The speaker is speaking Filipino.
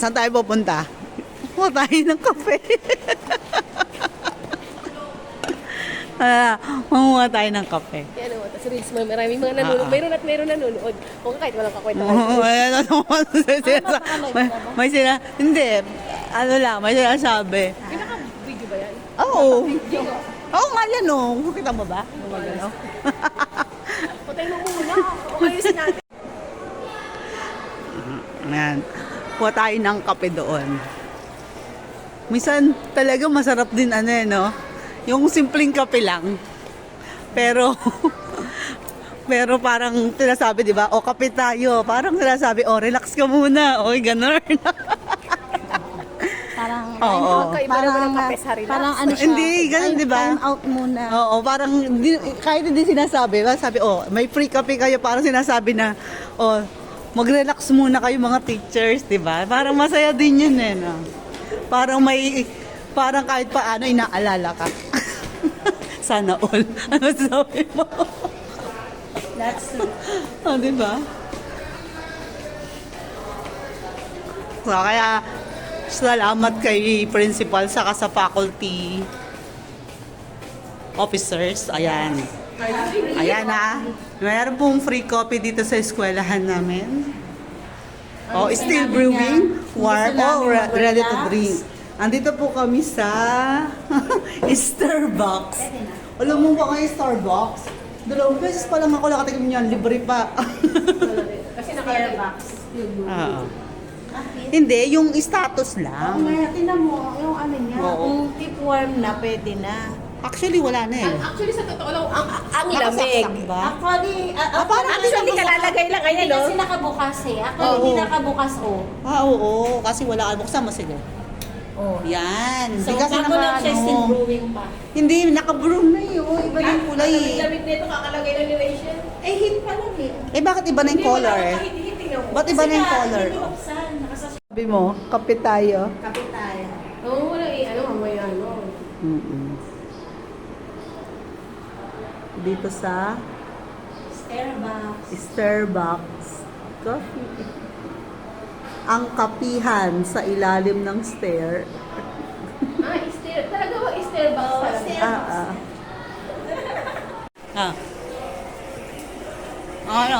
Saan tayo pupunta? Kuha tayo ng kape. Ah, manguha tayo ng kape. Kaya ano, tapos reels mo, maraming mga nanonood. Mayroon at mayroon nanonood. O kahit walang kakwenta. Oo, ayan, ano sila. May, may sila, hindi, ano lang, may sinasabi. Pinaka-video ba yan? Oo. Oo nga yan, oh. Kita mo ba? Gumagano. Patay mo muna. O ayusin natin. Ayan. Kuha tayo ng kape doon. Minsan talaga masarap din ano eh, no? Yung simpleng kape lang. Pero, pero parang sinasabi, di ba? O kape tayo. Parang sinasabi, o relax ka muna. O ganun. Parang, Oo. Magkaiba parang, naman ng kape sa relax. parang ano siya. Hindi, ganun, di ba? Time out muna. Oo, parang di, kahit hindi sinasabi, ba? sabi, oh, may free kape kayo, parang sinasabi na, oh, mag-relax muna kayo mga teachers, di ba? Parang masaya din yun eh, no? Parang may, parang kahit paano inaalala ka. Sana all. Ano sabi mo? That's true. oh, di ba? So, kaya, salamat kay principal saka sa faculty officers. Ayan. Ayan na. Mayroon pong free coffee dito sa eskwelahan namin. Oh, still brewing. Warm. Oh, re- ready to drink. Andito po kami sa Starbucks. Alam mo ba kayo Starbucks? Dalawang beses pa lang ako nakatikim niyan. Libre pa. Kasi nakalagay. Oo. Hindi, yung status Oo lang. nga, tinan mo, yung ano niya, Oo. kung tip warm na, pwede na. Actually, wala na eh. Actually, sa totoo lang, ang, ang Nakasaksak lamig. ba? Actually, ah, Ah, parang Actually, kalalagay lang. Ayan, Hindi no? kasi nakabukas eh. Ako Oo. hindi nakabukas oh. Ah, oo. Kasi wala ka. Buksan mo sige. Oh. Yan. So, Hindi kasi bago lang siya ano. still brewing pa. Hindi, naka-broom na yun. Iba yung kulay eh. Lamig nito, kakalagay lang ni Rachel. Eh, hit pa lang eh. Eh, bakit iba na yung color? Mo. Ba't iba na yung Kasi nga, color? Hindi Sabi mo, kape tayo. kapit tayo. Oo, wala eh. Ano, mamaya, ano. Mm-mm. Dito sa Starbucks. Starbucks Coffee. Ang kapihan sa ilalim ng stair. Ah, stair. Talaga ba, Starbucks talaga? stair- Ah, ah. ah. Ano?